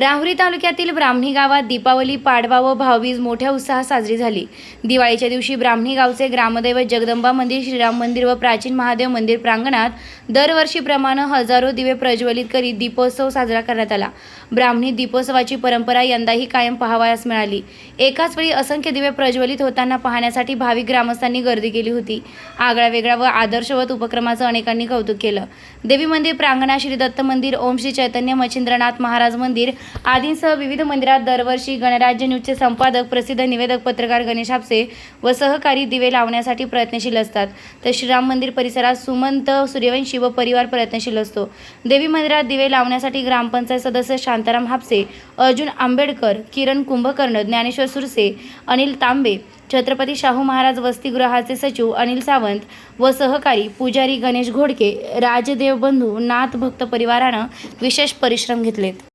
राहुरी तालुक्यातील ब्राह्मणी गावात दीपावली पाडवा व भाऊबीज मोठ्या उत्साहात साजरी झाली. दिवाळीच्या दिवशी ब्राह्मणी गावचे ग्रामदैवत जगदंबा मंदिर श्रीराम मंदिर व प्राचीन महादेव मंदिर प्रांगणात दरवर्षीप्रमाणे हजारो दिवे प्रज्वलित करीत दीपोत्सव साजरा करण्यात आला. ब्राह्मणी दीपोत्सवाची परंपरा यंदाही कायम पाहावयास मिळाली. एकाच वेळी असंख्य दिवे प्रज्वलित होताना पाहण्यासाठी भाविक ग्रामस्थांनी गर्दी केली होती. आगळा वेगळा व आदर्शवत उपक्रमाचं अनेकांनी कौतुक केलं. देवी मंदिर प्रांगणात श्री दत्त मंदिर ओम श्री चैतन्य मच्छिंद्रनाथ महाराज मंदिर आदींसह विविध मंदिरात दरवर्षी गणराज्य न्यूजचे संपादक प्रसिद्ध निवेदक पत्रकार गणेश हापसे व सहकारी दिवे लावण्यासाठी प्रयत्नशील असतात. तर श्रीराम मंदिर परिसरात सुमंत सूर्यवंशी व परिवार प्रयत्नशील असतो. देवी मंदिरात दिवे लावण्यासाठी ग्रामपंचायत सदस्य शांताराम हापसे अर्जुन आंबेडकर किरण कुंभकर्ण ज्ञानेश्वर सुरसे अनिल तांबे छत्रपती शाहू महाराज वसतिगृहाचे सचिव अनिल सावंत व सहकारी पुजारी गणेश घोडके राजदेव बंधू नाथ भक्त परिवारानं विशेष परिश्रम घेतलेत.